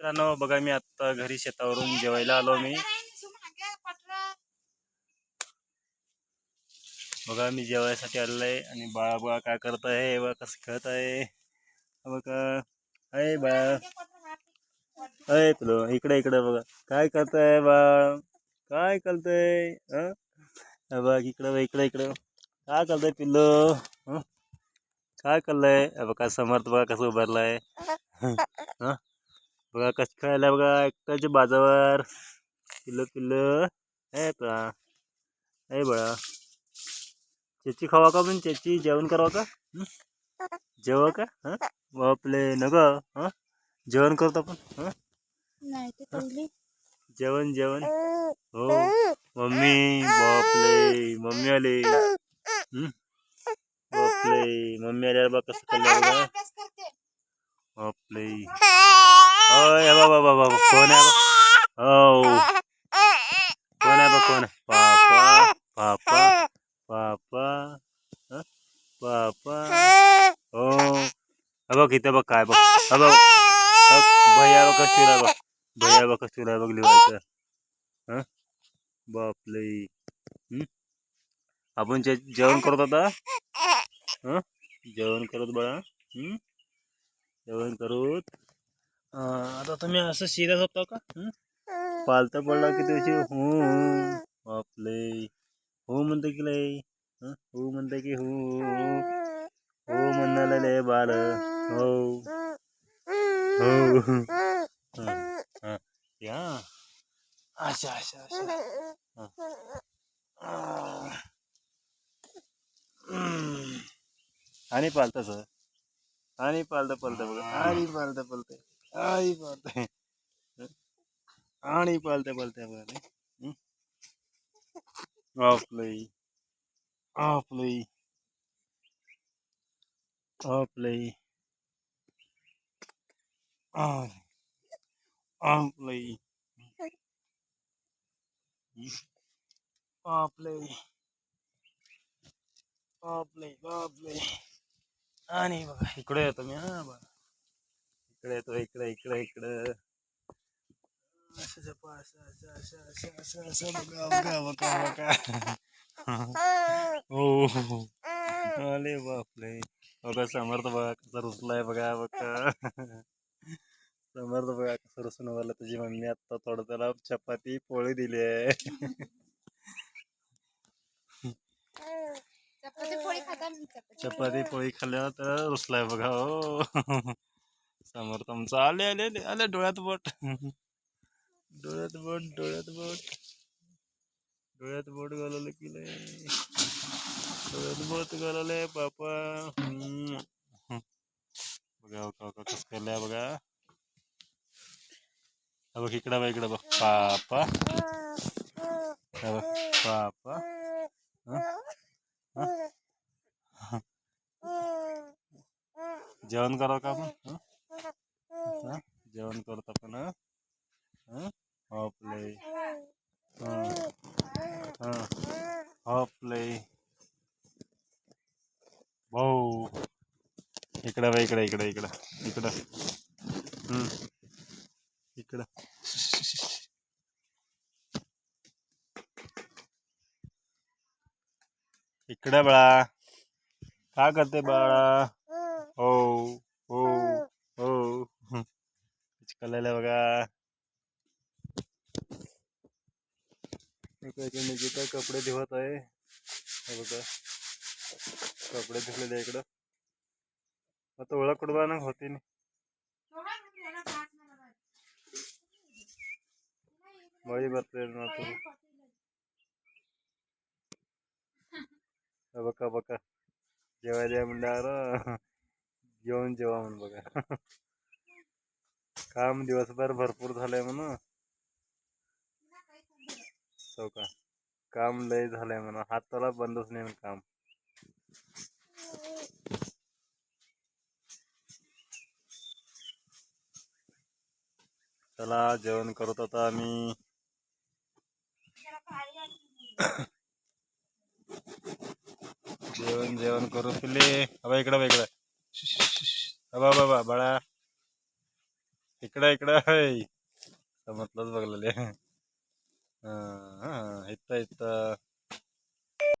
मित्रांनो बघा मी आता घरी शेतावरून जेवायला आलो मी. बघा मी जेवायसाठी आलेलो आहे आणि बाळा बाळा काय करत आहे? बा कसं खेळत आहे. बघा. अय बाळा. अय तुला. इकडे इकडे बघा. काय करताय बाळ? काय करतय? अ बघ इकडे इकडे इकडे. काय करतंय पिल्लो? काय करलंय? बघा समर्थ बघा कसं उभारलाय. हं? बघा कसं खेळायला बघा बाजावर. पिल्लू पिल्लू. हे बळा हे बळा. चेची खावा का पण चेची? जेवण करावं का? जेवा का? हं? बापले नग हं? जेवण करतो आपण. हं? जेवण जेवण? हो. मम्मी बापले मम्मी आले? बापले मम्मी आल्यावर बघ कसं खाल्लं बघा. बापले. ओय बाबा बाबा कोण आहे बा हो कोण आहे बा कोण आहे? पापा पापा पापा पापा. हो बघ इथं बघ काय बघ. बघ भैया बघ कसं ठेवलाय बघ. भैया बघ कसं ठेवलाय बघ लिवायचं हां बापले. आपण जे जेवण करत होता? हां जेवण करत बाळा जेवण करूत. आता तुम्ही असं शिरा झोपता का? पालता पडला की त्याची हो बापले हो म्हणते की लय हं? म्हणते की हो. हो म्हणाले लय बाळ. हो. हो. या. अच्छा अच्छा अच्छा हं. आणि पालतं सर. आणि पालतं पालतं बघा. आणि पालतं पालतं आणि पालतं आणि पालतं पालतं बघा हं? आपलंय आपलंय आपलंय आपलंय आपलंय बापले बापले आणि बघा इकडे येतो मी हा बघा इकडे येतो इकडे इकडे इकडे. हो हो अरे बापले बघा समर्थ बघा कसा रुसलाय बघा बघा. समर्थ बघा कसं रुसून उभारला तुझी मम्मी आता थोडं त्याला चपाती पोळी दिली आहे. चपाती पोळी खाता मी. चपाती चपाती पोळी खाल्ल्यावर तर रुसलाय बघा हो. समोर तुमचं. आले आले आले आले डोळ्यात बोट. डोळ्यात बोट डोळ्यात बोट. डोळ्यात बोट घालवलं की लय डोळ्यात बोट घालवलंय बापा बघा बघा बघा कसं केलंय बघा. हा बघ इकडं बघ इकडं बघ. पापा. हा बघ पापा. जेवण करावं का आपण? जेवण करत आपण हं? हं? आपले हं. हं. आपले भाऊ इकडं बघ इकडं इकडं इकडं इकडं हं. इकडं इकडं बाळा काय करते बाळा हो हो हो बघा इकडे म्हणजे काय कपडे धुवत आहे हे बघा. कपडे धुतलेले इकडं. आता ओळख कुठं ना होती नाही. बळी बसले ना बघा बघा. जेवायला म्हणल्यावर जेवण जेवा म्हणून बघा. काम दिवसभर भरपूर झालंय म्हणून. हो का? काम लय झालंय म्हणून. हाताला बंदच नाही काम. चला जेवण करत होता आम्ही. जेवण जेवण करू पिले हवा इकडं इकडं. हवा बाबा बाळा. इकडं इकडं समजलंच बघलेले हा इथं इथं.